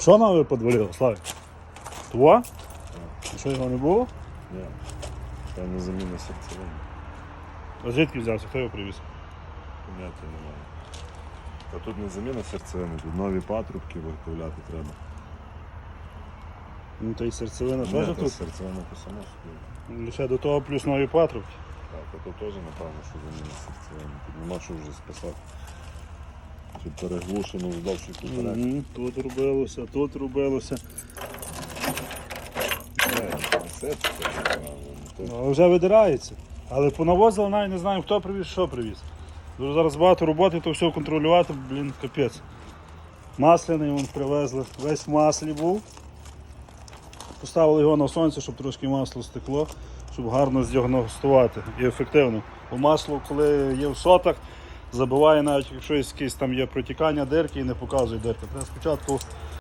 Що нове подвалило, Славик? Тво? А Що його не було? Ні. Це не заміна серцевини. А звідки взявся? Хто його привіз? Поняття немає. Та тут не заміна серцевини, тут нові патрубки виготовляти треба. Ну та й серцевина теж та тут. серцевина по само собі. Лише до того плюс нові патрубки. Так, а тут теж напевно, що заміна серцевини. Тут нема що вже списати. Чи переглушено і поперек. Угу. Тут робилося, тут робилося. Ну, вже видирається. Але понавозили навіть не знаю, хто привіз, що привіз. Зараз багато роботи, то все контролювати, блін, капець. Масляний вон привезли, весь в маслі був. Поставили його на сонце, щоб трошки масло стекло, щоб гарно здіагностувати і ефективно. Бо масло, коли є в сотах, забиває навіть, якщо якісь там є протікання дирки і не показує дирки. Треба спочатку